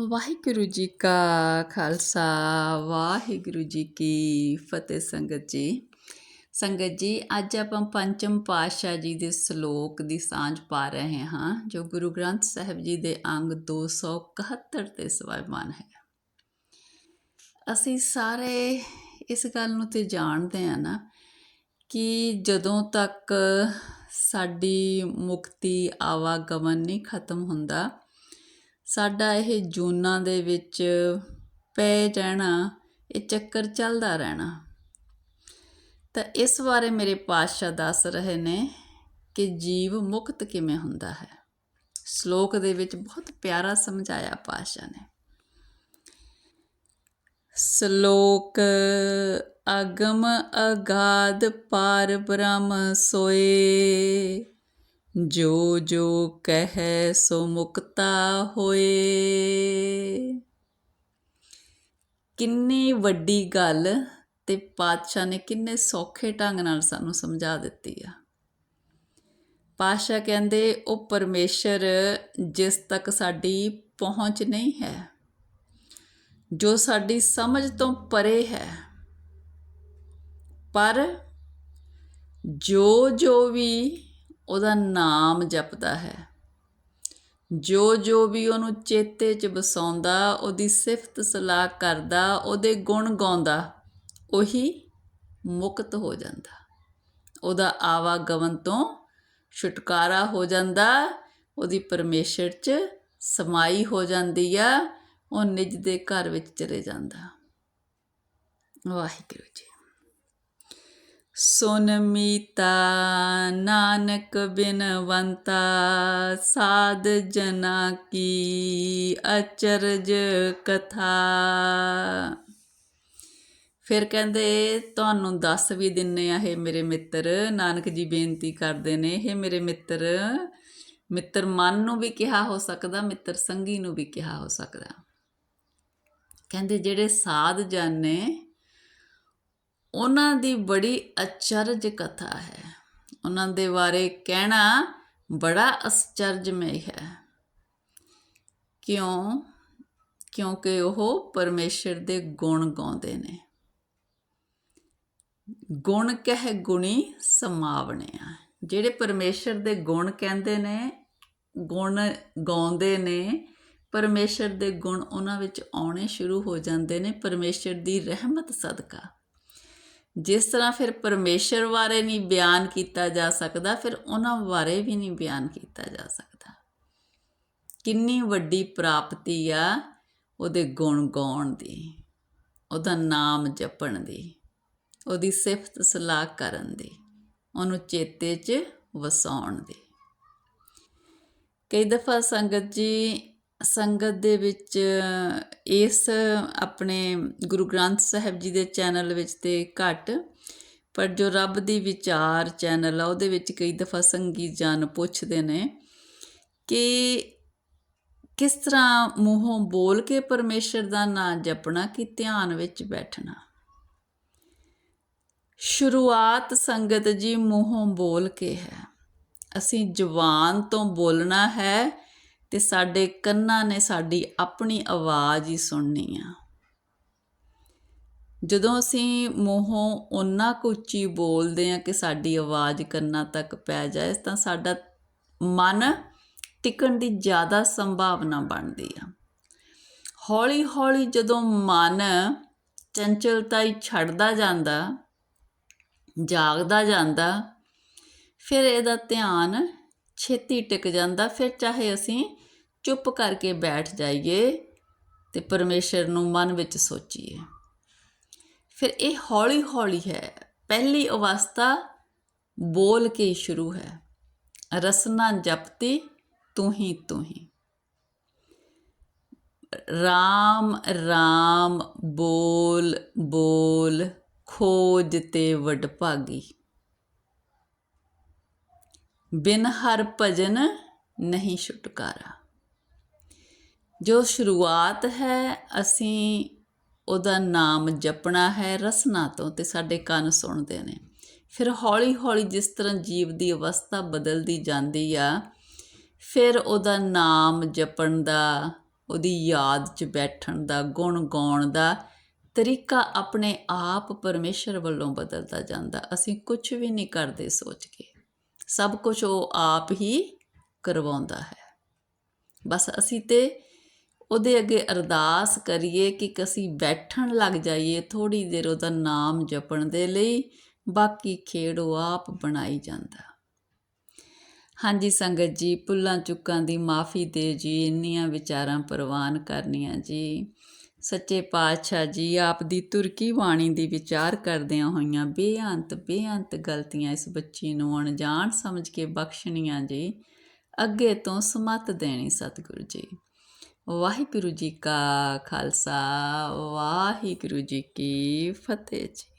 ਵਾਹਿਗੁਰੂ ਜੀ ਕਾ ਖਾਲਸਾ, ਵਾਹਿਗੁਰੂ ਜੀ ਕੀ ਫਤਿਹ ਸੰਗਤ ਜੀ। ਸੰਗਤ ਜੀ, ਅੱਜ ਆਪਾਂ ਪੰਚਮ ਪਾਤਸ਼ਾਹ ਜੀ ਦੇ ਸ਼ਲੋਕ ਦੀ ਸਾਂਝ ਪਾ ਰਹੇ ਹਾਂ, ਜੋ ਗੁਰੂ ਗ੍ਰੰਥ ਸਾਹਿਬ ਜੀ ਦੇ ਅੰਗ 271 ਤੇ ਸਵਾਇਮਾਨ ਹੈ। ਅਸੀਂ ਸਾਰੇ ਇਸ ਗੱਲ ਨੂੰ ਤੇ ਜਾਣਦੇ ਆ ਨਾ ਕਿ ਜਦੋਂ ਤੱਕ ਸਾਡੀ ਮੁਕਤੀ ਆਵਾਗਮਨ ਨਹੀਂ ਖਤਮ ਹੁੰਦਾ ਸਾਡਾ ਇਹ ਜੂਨਾਂ ਦੇ ਵਿੱਚ ਪਏ ਰਹਿਣਾ ਇਹ ਚੱਕਰ ਚੱਲਦਾ ਰਹਿਣਾ। ਤਾਂ ਇਸ ਬਾਰੇ ਮੇਰੇ ਪਾਤਸ਼ਾਹ ਦੱਸ ਰਹੇ ਨੇ ਕਿ ਜੀਵ ਮੁਕਤ ਕਿਵੇਂ ਹੁੰਦਾ ਹੈ। ਸ਼ਲੋਕ ਦੇ ਵਿੱਚ ਬਹੁਤ ਪਿਆਰਾ ਸਮਝਾਇਆ ਪਾਤਸ਼ਾਹ ਨੇ। ਸ਼ਲੋਕ, ਅਗਮ ਅਗਾਧ ਪਾਰ ਬ੍ਰਹਮ ਸੋਏ। ਜੋ ਜੋ ਕਹਿ ਸੋ ਮੁਕਤਾ ਹੋਏ। ਕਿੰਨੀ ਵੱਡੀ ਗੱਲ ਤੇ ਪਾਤਸ਼ਾਹ ਨੇ ਕਿੰਨੇ ਸੌਖੇ ਢੰਗ ਨਾਲ ਸਾਨੂੰ ਸਮਝਾ ਦਿੱਤੀ ਆ। ਪਾਤਸ਼ਾਹ ਕਹਿੰਦੇ, ਉਹ ਪਰਮੇਸ਼ਰ ਜਿਸ ਤੱਕ ਸਾਡੀ ਪਹੁੰਚ ਨਹੀਂ ਹੈ, ਜੋ ਸਾਡੀ ਸਮਝ ਤੋਂ ਪਰੇ ਹੈ, ਪਰ ਜੋ ਜੋ ਵੀ ਉਹਦਾ ਨਾਮ ਜਪਦਾ ਹੈ। ਜੋ ਜੋ ਵੀ ਉਹਨੂੰ ਚੇਤੇ 'ਚ ਵਸਾਉਂਦਾ, ਉਹਦੀ ਸਿਫਤ ਸਲਾਹ ਕਰਦਾ, ਉਹਦੇ ਗੁਣ ਗਾਉਂਦਾ, ਉਹੀ ਮੁਕਤ ਹੋ ਜਾਂਦਾ। ਉਹਦਾ ਆਵਾਗਮਨ ਤੋਂ ਛੁਟਕਾਰਾ ਹੋ ਜਾਂਦਾ, ਉਹਦੀ ਪਰਮੇਸ਼ਰ 'ਚ ਸਮਾਈ ਹੋ ਜਾਂਦੀ ਆ, ਉਹ ਨਿਜ ਦੇ ਘਰ ਵਿੱਚ ਚਲੇ ਜਾਂਦਾ। ਵਾਹਿਗੁਰੂ ਜੀ ਸੁਨ ਮੀਤਾ ਨਾਨਕ ਬਿਨਵੰਤਾ, ਸਾਧ ਜਨਾ ਕੀ ਅਚਰਜ ਕਥਾ। ਫਿਰ ਕਹਿੰਦੇ, ਤੁਹਾਨੂੰ ਦੱਸ ਵੀ ਦਿੰਨੇ ਆ ਇਹ ਮੇਰੇ ਮਿੱਤਰ, ਨਾਨਕ ਜੀ ਬੇਨਤੀ ਕਰਦੇ ਨੇ ਇਹ ਮੇਰੇ ਮਿੱਤਰ ਮਿੱਤਰ ਮਨ ਨੂੰ ਵੀ ਕਿਹਾ ਹੋ ਸਕਦਾ, ਮਿੱਤਰ ਸੰਗੀ ਨੂੰ ਵੀ ਕਿਹਾ ਹੋ ਸਕਦਾ। ਕਹਿੰਦੇ, ਜਿਹੜੇ ਸਾਧ ਜਨ ਨੇ ਉਹਨਾਂ ਦੀ ਬੜੀ ਅਚਰਜ ਕਥਾ ਹੈ। ਉਹਨਾਂ ਦੇ ਬਾਰੇ ਕਹਿਣਾ ਬੜਾ ਅਚਰਜਮਈ ਹੈ। ਕਿਉਂ? ਕਿਉਂਕਿ ਉਹ ਪਰਮੇਸ਼ਰ ਦੇ ਗੁਣ ਗਾਉਂਦੇ ਨੇ। ਗੁਣ ਕਹਿ ਗੁਣੀ ਸਮਾਵਣਿਆ ਜਿਹੜੇ ਪਰਮੇਸ਼ਰ ਦੇ ਗੁਣ ਕਹਿੰਦੇ ਨੇ, ਗੁਣ ਗਾਉਂਦੇ ਨੇ, ਪਰਮੇਸ਼ਰ ਦੇ ਗੁਣ ਉਹਨਾਂ ਵਿੱਚ ਆਉਣੇ ਸ਼ੁਰੂ ਹੋ ਜਾਂਦੇ ਨੇ। ਪਰਮੇਸ਼ਰ ਦੀ ਰਹਿਮਤ ਸਦਕਾ। ਜਿਸ ਤਰ੍ਹਾਂ ਫਿਰ ਪਰਮੇਸ਼ਰ ਬਾਰੇ ਨਹੀਂ ਬਿਆਨ ਕੀਤਾ ਜਾ ਸਕਦਾ, ਫਿਰ ਉਹਨਾਂ ਬਾਰੇ ਵੀ ਨਹੀਂ ਬਿਆਨ ਕੀਤਾ ਜਾ ਸਕਦਾ। ਕਿੰਨੀ ਵੱਡੀ ਪ੍ਰਾਪਤੀ ਆ ਉਹਦੇ ਗੁਣ ਗਾਉਣ ਦੀ, ਉਹਦਾ ਨਾਮ ਜਪਣ ਦੀ, ਉਹਦੀ ਸਿਫਤ ਸਲਾਹ ਕਰਨ ਦੀ, ਉਹਨੂੰ ਚੇਤੇ 'ਚ ਵਸਾਉਣ ਦੀ। ਕਈ ਦਫਾ ਸੰਗਤ ਜੀ ਸੰਗਤ ਦੇ ਵਿੱਚ, ਇਸ ਆਪਣੇ ਗੁਰੂ ਗ੍ਰੰਥ ਸਾਹਿਬ ਜੀ ਦੇ ਚੈਨਲ ਵਿੱਚ ਤੇ ਘੱਟ, ਪਰ ਜੋ ਰੱਬ ਦੀ ਵਿਚਾਰ ਚੈਨਲ ਆ, ਉਹਦੇ ਵਿੱਚ ਕਈ ਦਫਾ ਸੰਗੀ ਜਨ ਪੁੱਛਦੇ ਨੇ ਕਿ ਕਿਸ ਤਰ੍ਹਾਂ ਮੂੰਹੋਂ ਬੋਲ ਕੇ ਪਰਮੇਸ਼ਰ ਦਾ ਨਾਮ ਜਪਣਾ ਕਿ ਧਿਆਨ ਵਿੱਚ ਬੈਠਣਾ? ਸ਼ੁਰੂਆਤ ਸੰਗਤ ਜੀ ਮੂੰਹੋਂ ਬੋਲ ਕੇ ਹੈ। ਅਸੀਂ ਜ਼ੁਬਾਨ ਤੋਂ ਬੋਲਣਾ ਹੈ ਤੇ ਸਾਡੇ ਕੰਨਾਂ ਨੇ ਸਾਡੀ ਆਪਣੀ ਆਵਾਜ਼ ਹੀ ਸੁਣਨੀ ਆ। ਜਦੋਂ ਅਸੀਂ ਮੂੰਹੋਂ ਉਹਨਾਂ ਕੁ ਉੱਚੀ ਬੋਲਦੇ ਆ ਕਿ ਸਾਡੀ ਆਵਾਜ਼ ਕੰਨਾਂ ਤੱਕ ਪੈ ਜਾਏ, ਤਾਂ ਸਾਡਾ ਮਨ ਟਿਕਣ ਦੀ ਜ਼ਿਆਦਾ ਸੰਭਾਵਨਾ ਬਣਦੀ ਆ। ਹੌਲੀ ਹੌਲੀ ਜਦੋਂ ਮਨ ਚੰਚਲਤਾ ਹੀ ਛੱਡਦਾ ਜਾਂਦਾ, ਜਾਗਦਾ ਜਾਂਦਾ, ਫਿਰ ਇਹਦਾ ਧਿਆਨ ਛੇਤੀ ਟਿਕ ਜਾਂਦਾ, ਫਿਰ ਚਾਹੇ ਅਸੀਂ ਚੁੱਪ ਕਰਕੇ ਬੈਠ ਜਾਈਏ ਤੇ ਪਰਮੇਸ਼ਰ ਨੂੰ ਮਨ ਵਿੱਚ ਸੋਚੀਏ। ਫਿਰ ਇਹ ਹੌਲੀ ਹੌਲੀ ਹੈ। ਪਹਿਲੀ ਅਵਸਥਾ ਬੋਲ ਕੇ ਸ਼ੁਰੂ ਹੈ। ਰਸਨਾ ਜਪਤੀ ਤੂੰ ਹੀ ਤੂੰ ਹੀ। ਰਾਮ ਰਾਮ, ਬੋਲ ਬੋਲ, ਖੋਜ ਤੇ ਵਡਭਾਗੀ ਬਿਨ ਹਰ ਭਜਨ ਨਹੀਂ ਛੁਟਕਾਰਾ। ਜੋ ਸ਼ੁਰੂਆਤ ਹੈ, ਅਸੀਂ ਉਹਦਾ ਨਾਮ ਜਪਣਾ ਹੈ, ਰਸਨਾ ਤੋਂ ਤੇ ਸਾਡੇ ਕੰਨ ਸੁਣਦੇ ਨੇ। ਫਿਰ ਹੌਲੀ ਹੌਲੀ ਜਿਸ ਤਰ੍ਹਾਂ ਜੀਵ ਦੀ ਅਵਸਥਾ ਬਦਲਦੀ ਜਾਂਦੀ ਆ, ਫਿਰ ਉਹਦਾ ਨਾਮ ਜਪਣ ਦਾ, ਉਹਦੀ ਯਾਦ 'ਚ ਬੈਠਣ ਦਾ, ਗੁਣ ਗਾਉਣ ਦਾ ਤਰੀਕਾ ਆਪਣੇ ਆਪ ਪਰਮੇਸ਼ਰ ਵੱਲੋਂ ਬਦਲਦਾ ਜਾਂਦਾ। ਅਸੀਂ ਕੁਝ ਵੀ ਨਹੀਂ ਕਰਦੇ ਸੋਚ ਕੇ। ਸਭ ਕੁਝ ਉਹ ਆਪ ਹੀ ਕਰਵਾਉਂਦਾ ਹੈ। ਬਸ ਅਸੀਂ ਤੇ ਉਹਦੇ ਅੱਗੇ ਅਰਦਾਸ ਕਰੀਏ ਕਿ ਅਸੀਂ ਬੈਠਣ ਲੱਗ ਜਾਈਏ ਥੋੜੀ ਦੇਰ ਉਹਦਾ ਨਾਮ ਜਪਣ ਦੇ ਲਈ, ਬਾਕੀ ਖੇਡ ਉਹ ਆਪ ਬਣਾਈ ਜਾਂਦਾ। ਹਾਂਜੀ ਸੰਗਤ ਜੀ ਪੁੱਲਾਂ ਚੁੱਕਾਂ ਦੀ ਮਾਫੀ ਦੇ ਜੀ, ਇੰਨੀਆਂ ਵਿਚਾਰਾਂ ਪ੍ਰਵਾਨ ਕਰਨੀਆਂ ਜੀ। ਸੱਚੇ ਪਾਤਸ਼ਾਹ ਜੀ, ਆਪ ਦੀ ਤੁਰਕੀ ਬਾਣੀ ਦੀ ਵਿਚਾਰ ਕਰਦਿਆਂ ਹੋਈਆਂ ਬੇਅੰਤ ਬੇਅੰਤ ਗਲਤੀਆਂ ਇਸ ਬੱਚੀ ਨੂੰ ਅਣਜਾਣ ਸਮਝ ਕੇ ਬਖਸ਼ਣੀਆਂ ਜੀ। ਅੱਗੇ ਤੋਂ ਸਮਤ ਦੇਣੀ ਸਤਿਗੁਰੂ ਜੀ। ਵਾਹਿਗੁਰੂ ਜੀ ਕਾ ਖਾਲਸਾ, ਵਾਹਿਗੁਰੂ ਜੀ ਕੀ ਫਤਿਹ ਜੀ।